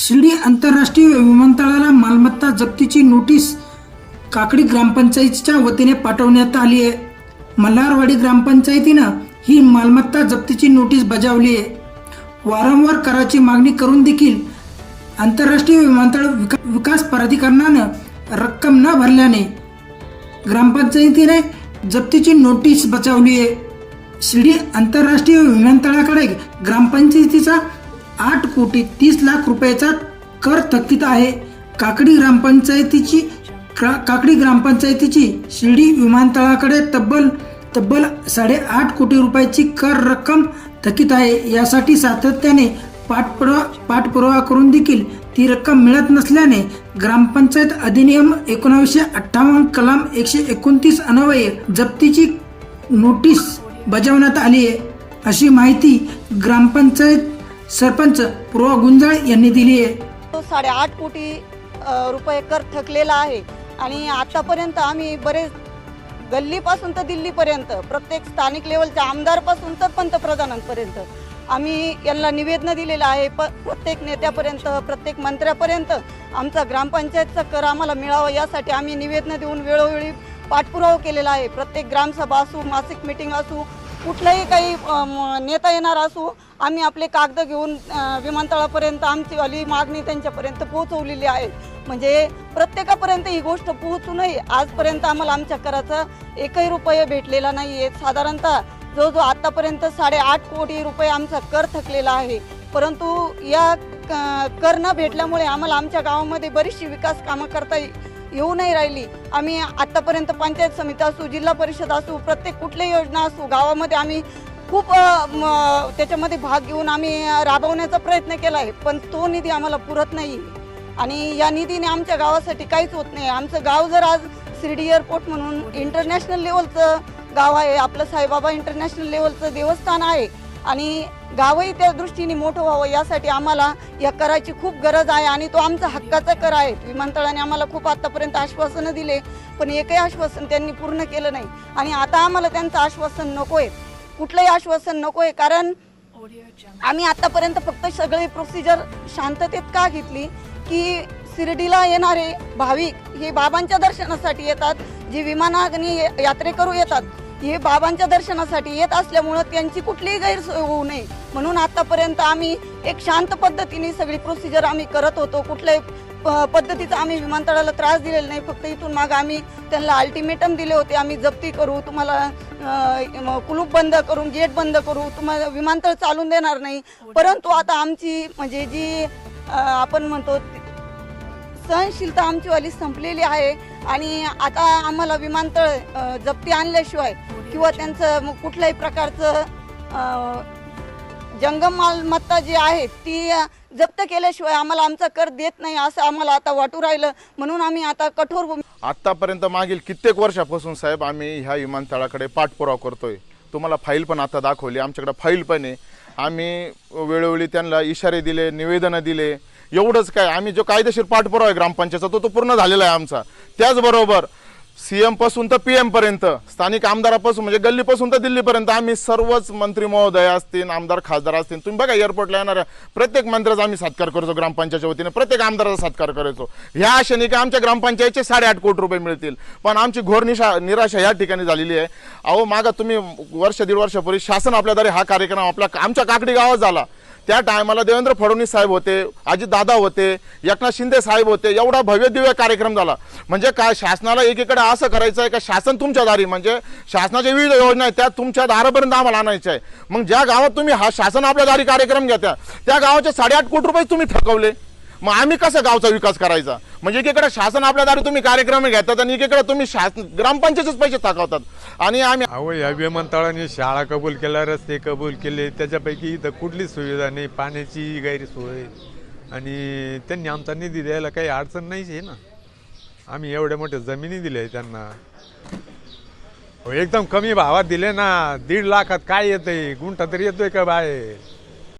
शिर्डी आंतरराष्ट्रीय विमानतळाला मालमत्ता जप्तीची नोटीस काकडी ग्रामपंचायतीच्या वतीने पाठवण्यात आली आहे. मल्हारवाडी ग्रामपंचायतीनं ही मालमत्ता जप्तीची नोटीस बजावली आहे. वारंवार कराची मागणी करून देखील आंतरराष्ट्रीय विमानतळ विका- विकास प्राधिकरणानं रक्कम न भरल्याने ग्रामपंचायतीने जप्तीची नोटीस बजावली आहे. शिर्डी आंतरराष्ट्रीय विमानतळाकडे ग्रामपंचायतीचा आठ कोटी तीस लाख रुपयाचा कर थकीत आहे. काकडी ग्रामपंचायतीची काकडी ग्रामपंचायतीची शिर्डी विमानतळाकडे तब्बल तब्बल साडेआठ कोटी रुपयाची कर रक्कम थकीत आहे. यासाठी सातत्याने पाठपुरावा पाठपुरावा करून देखील ती रक्कम मिळत नसल्याने ग्रामपंचायत अधिनियम एकोणावीसशे अठ्ठावन्न कलम एकशे एकोणतीस अन्वये जप्तीची नोटीस बजावण्यात आली आहे. अशी माहिती ग्रामपंचायत सरपंच पूर्वा गुंजाळ यांनी दिली आहे. तो साडेआठ कोटी रुपये कर थकलेला आहे. आणि आतापर्यंत आम्ही बरेच गल्लीपासून तर दिल्लीपर्यंत प्रत्येक स्थानिक लेवलच्या आमदारपासून तर पंतप्रधानांपर्यंत आम्ही यांना निवेदन दिलेलं आहे. प प्रत्येक नेत्यापर्यंत प्रत्येक मंत्र्यापर्यंत आमचा ग्रामपंचायतचा कर आम्हाला मिळावा यासाठी आम्ही निवेदन देऊन वेळोवेळी पाठपुरावा केलेला आहे. प्रत्येक ग्रामसभा असू मासिक मिटिंग असू कुठलाही काही नेता येणार असू आम्ही आपले कागद घेऊन विमानतळापर्यंत आमची वाली मागणी त्यांच्यापर्यंत पोहोचवलेली आहे. म्हणजे प्रत्येकापर्यंत ही गोष्ट पोहोचू नये आजपर्यंत आम्हाला आमच्या कराचा एकही रुपये भेटलेला नाही आहे साधारणतः जो जो आतापर्यंत साडेआठ कोटी रुपये आमचा कर थकलेला आहे. परंतु या क- कर न भेटल्यामुळे आम्हाला आमच्या गावामध्ये बरीचशी विकास कामं करता येऊ नाही राहिली. आम्ही आतापर्यंत पंचायत समिती असू जिल्हा परिषद असू प्रत्येक कुठली योजना असू गावामध्ये आम्ही खूप त्याच्यामध्ये भाग घेऊन आम्ही राबवण्याचा प्रयत्न केला आहे. पण तो निधी आम्हाला पुरत नाही. आणि या निधीने आमच्या गावासाठी काहीच होत नाही. आमचं गाव जर आज शिर्डी एअरपोर्ट म्हणून इंटरनॅशनल लेवलचं गाव आहे आपलं साईबाबा इंटरनॅशनल लेवलचं देवस्थान आहे आणि गावही त्या दृष्टीने मोठं व्हावं यासाठी आम्हाला या कराची खूप गरज आहे आणि तो आमचा हक्काचा कर आहे. विमानतळाने आम्हाला खूप आतापर्यंत आश्वासनं दिले पण एकही आश्वासन त्यांनी पूर्ण केलं नाही. आणि आता आम्हाला त्यांचं आश्वासन नकोय. कुठलंही आश्वासन नकोय कारण आम्ही आतापर्यंत फक्त सगळे प्रोसिजर शांततेत का घेतली? की शिर्डीला येणारे भाविक हे बाबांच्या दर्शनासाठी येतात जे विमानाग्नी यात्रेकरू येतात. हे बाबांच्या दर्शनासाठी येत असल्यामुळं त्यांची कुठलीही गैरसोय होऊ नये. म्हणून आतापर्यंत आम्ही एक शांत पद्धतीने सगळी प्रोसिजर आम्ही करत होतो. कुठल्याही प- पद्धतीचा आम्ही विमानतळाला त्रास दिलेला नाही. फक्त इथून माग आम्ही त्यांना अल्टिमेटम दिले होते. आम्ही जप्ती करू तुम्हाला कुलूप बंद करून गेट बंद करू तुम्हाला विमानतळ चालून देणार नाही. परंतु आता आमची म्हणजे जी आपण म्हणतो सहनशीलता आमचीवाली संपलेली आहे. आणि आता आम्हाला विमानतळ जप्ती आणल्याशिवाय किंवा त्यांचं मग कुठल्याही प्रकारचं जंगम मालमत्ता जी आहे ती जप्त केल्याशिवाय आम्हाला आमचा कर देत नाही असं आम्हाला आता वाटू राहिलं. म्हणून आम्ही आता कठोर आतापर्यंत आत्तापर्यंत मागील कित्येक वर्षापासून साहेब आम्ही ह्या विमानतळाकडे पाठपुरावा करतोय. तुम्हाला फाईल पण आता दाखवली. आमच्याकडे फाईल पण आहे. आम्ही वेळोवेळी त्यांना इशारे दिले निवेदनं दिले. एवढंच काय आम्ही जो कायदेशीर पाठपुरावा आहे ग्रामपंचायतचा तो तो पूर्ण झालेला आहे आमचा. त्याचबरोबर सी एमपासून तर पी एमपर्यंत स्थानिक आमदारापासून म्हणजे गल्लीपासून तर दिल्लीपर्यंत आम्ही सर्वच मंत्री महोदय असतील आमदार खासदार असतील तुम्ही बघा एअरपोर्टला येणाऱ्या प्रत्येक मंत्र्याचा आम्ही सत्कार करतो ग्रामपंचायतच्या वतीने प्रत्येक आमदाराचा सत्कार करायचो. ह्या आशेने की आमच्या ग्रामपंचायतचे साडेआठ कोटी रुपये मिळतील. पण आमची घोर निशा निराशा या ठिकाणी झालेली आहे. अहो मागा तुम्ही वर्ष दीड वर्षापूर्वी शासन आपल्याद्वारे हा कार्यक्रम आपला आमच्या काकडी गावात झाला. त्या टायमाला देवेंद्र फडणवीस साहेब होते अजित दादा होते एकनाथ शिंदे साहेब होते एवढा भव्य दिव्य कार्यक्रम झाला. म्हणजे काय शासनाला एकीकडे असं करायचं आहे का शासन तुमच्या दारी म्हणजे शासनाच्या विविध योजना आहेत त्या तुमच्या दारापर्यंत आम्हाला आणायच्या आहे मग ज्या गावात तुम्ही हा शासन आपल्या दारी कार्यक्रम घेत्या त्या गावाचे साडेआठ कोटी रुपये तुम्ही थकवले. मग आम्ही कसं गावचा विकास करायचा? म्हणजे एकीकडे शासन आपल्या दारी तुम्ही कार्यक्रम घेतात आणि एकीकडे तुम्ही शासन ग्रामपंचायतच पैसे थकवतात आणि आम्ही अहो या विमानतळाने शाळा कबूल केल्या रस्ते कबूल केले त्याच्यापैकी इथं कुठलीच सुविधा नाही पाण्याची गैरसोय. आणि त्यांनी आमचा निधी द्यायला काही अडचण नाहीच आहे ना. आम्ही एवढ्या मोठ्या जमिनी दिल्या आहे त्यांना. एकदम कमी भावात दिले ना दीड लाखात काय येतंय? गुंठा तरी येतोय का बाहेर?